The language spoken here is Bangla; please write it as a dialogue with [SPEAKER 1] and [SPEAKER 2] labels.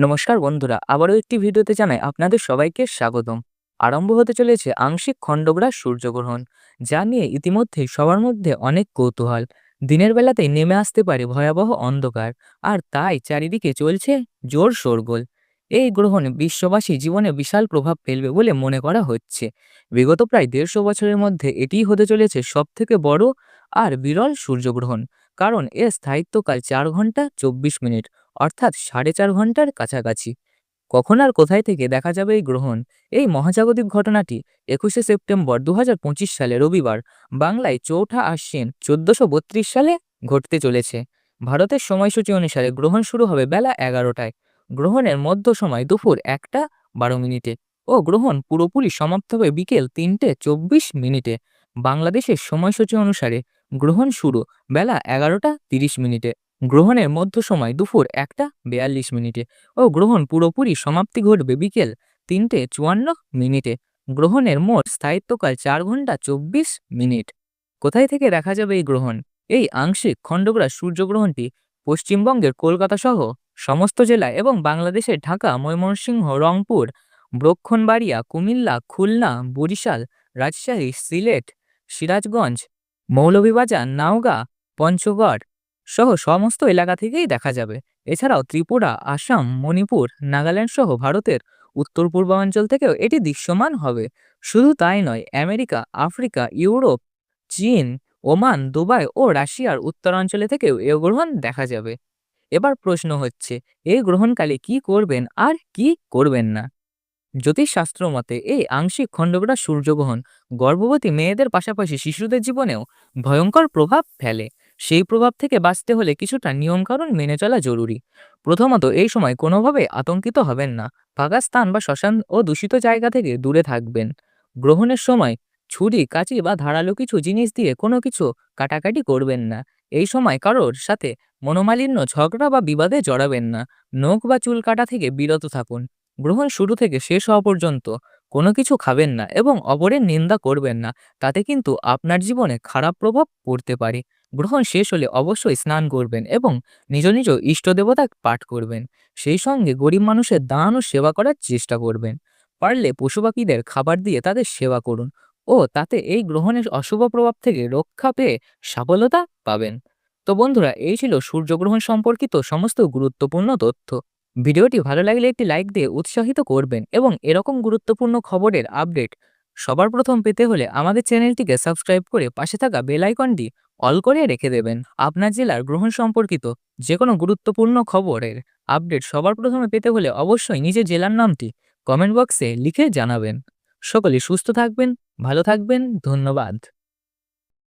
[SPEAKER 1] নমস্কার বন্ধুরা, আবারও একটি ভিডিওতে জানাই আপনাদের সবাইকে স্বাগতম। আরম্ভ হতে চলেছে আংশিক খণ্ডগ্রাস সূর্যগ্রহণ, যা নিয়ে ইতিমধ্যেই সবার মধ্যে অনেক কৌতূহল। দিনের বেলাতেই নেমে আসতে পারে ভয়াবহ অন্ধকার, আর তাই চারিদিকে চলছে জোর শোরগোল। এই গ্রহণ বিশ্ববাসী জীবনে বিশাল প্রভাব ফেলবে বলে মনে করা হচ্ছে। বিগত প্রায় দেড়শো বছরের মধ্যে এটিই হতে চলেছে সবথেকে বড় আর বিরল সূর্যগ্রহণ, কারণ এর স্থায়িত্বকাল চার ঘণ্টা চব্বিশ মিনিট। অর্থাৎ সাড়ে চার ঘণ্টার কাছাকাছি। কখন আর কোথায় থেকে দেখা যাবে এই গ্রহণ? এই মহাজাগতিক ঘটনাটি একুশে সেপ্টেম্বর দু সালে রবিবার বাংলায় চৌঠা আশ্বিন চোদ্দশো সালে ঘটতে চলেছে। ভারতের সময়সূচি অনুসারে গ্রহণ শুরু হবে বেলা এগারোটায়। গ্রহণের মধ্য সময় দুপুর একটা বারো মিনিটে ও গ্রহণ পুরোপুরি সমাপ্ত হবে বিকেল তিনটে চব্বিশ মিনিটে। বাংলাদেশের সময়সূচি অনুসারে গ্রহণ শুরু বেলা এগারোটা তিরিশ মিনিটে। গ্রহণের মধ্য সময় দুপুর একটা বেয়াল্লিশ মিনিটে ও গ্রহণ পুরোপুরি সমাপ্তি ঘটবে বিকেল তিনটে চুয়ান্ন মিনিটে। গ্রহণের মোট স্থায়িত্বকাল চার ঘণ্টা চব্বিশ মিনিট। কোথায় থেকে দেখা যাবে এই গ্রহণ? এই আংশিক খণ্ডগ্রাস সূর্যগ্রহণটি পশ্চিমবঙ্গের কলকাতা সহ সমস্ত জেলা এবং বাংলাদেশের ঢাকা, ময়মনসিংহ, রংপুর, ব্রক্ষণবাড়িয়া, কুমিল্লা, খুলনা, বরিশাল, রাজশাহী, সিলেট, সিরাজগঞ্জ, মৌলভীবাজার, নাওগাঁ, পঞ্চগড় সহ সমস্ত এলাকা থেকেই দেখা যাবে। এছাড়াও ত্রিপুরা, আসাম, মণিপুর, নাগাল্যান্ড সহ ভারতের উত্তর পূর্বাঞ্চল থেকেও এটি দৃশ্যমান হবে। শুধু তাই নয়, আমেরিকা, আফ্রিকা, ইউরোপ, চীন, ওমান, দুবাই ও রাশিয়ার উত্তরাঞ্চলে থেকেও এ গ্রহণ দেখা যাবে। এবার প্রশ্ন হচ্ছে এই গ্রহণকালে কি করবেন আর কি করবেন না? জ্যোতিষশাস্ত্র মতে, এই আংশিক খণ্ডগ্রাস সূর্যগ্রহণ গর্ভবতী মেয়েদের পাশাপাশি শিশুদের জীবনেও ভয়ঙ্কর প্রভাব ফেলে। সেই প্রভাব থেকে বাঁচতে হলে কিছুটা নিয়মকানুন মেনে চলা জরুরি। প্রথমত, এই সময় কোনোভাবে আতঙ্কিত হবেন না। ফাঁকা স্থান বা শ্মশান ও দূষিত জায়গা থেকে দূরে থাকবেন। গ্রহণের সময় ছুরি, কাঁচি বা ধারালো কিছু জিনিস দিয়ে কোনো কিছু কাটাকাটি করবেন না। এই সময় কারোর সাথে মনোমালিন্য, ঝগড়া বা বিবাদে জড়াবেন না। নখ বা চুল কাটা থেকে বিরত থাকুন। গ্রহণ শুরু থেকে শেষ হওয়া পর্যন্ত কোনো কিছু খাবেন না এবং অপরের নিন্দা করবেন না। তাতে কিন্তু আপনার জীবনে খারাপ প্রভাব পড়তে পারে। গ্রহণ শেষ হলে অবশ্যই স্নান করবেন এবং নিজ নিজ ইষ্ট দেবতা পাঠ করবেন। সেই সঙ্গে গরিব মানুষের দান ও সেবা করার চেষ্টা করবেন। পারলে পশু পাখিদের খাবার দিয়ে তাদের সেবা করুন ও তাতে এই গ্রহণের অশুভ প্রভাব থেকে রক্ষা পেয়ে সফলতা পাবেন। তো বন্ধুরা, এই ছিল সূর্যগ্রহণ সম্পর্কিত সমস্ত গুরুত্বপূর্ণ তথ্য। ভিডিওটি ভালো লাগলে একটি লাইক দিয়ে উৎসাহিত করবেন এবং এরকম গুরুত্বপূর্ণ খবরের আপডেট সবার প্রথম পেতে হলে আমাদের চ্যানেলটিকে সাবস্ক্রাইব করে পাশে থাকা বেল আইকনটি অল করে রেখে দেবেন। আপনার জেলার গ্রহণ সম্পর্কিত যে কোনো গুরুত্বপূর্ণ খবরের আপডেট সবার প্রথমে পেতে হলে অবশ্যই নিজের জেলার নামটি কমেন্ট বক্সে লিখে জানাবেন। সকলে সুস্থ থাকবেন, ভালো থাকবেন, ধন্যবাদ।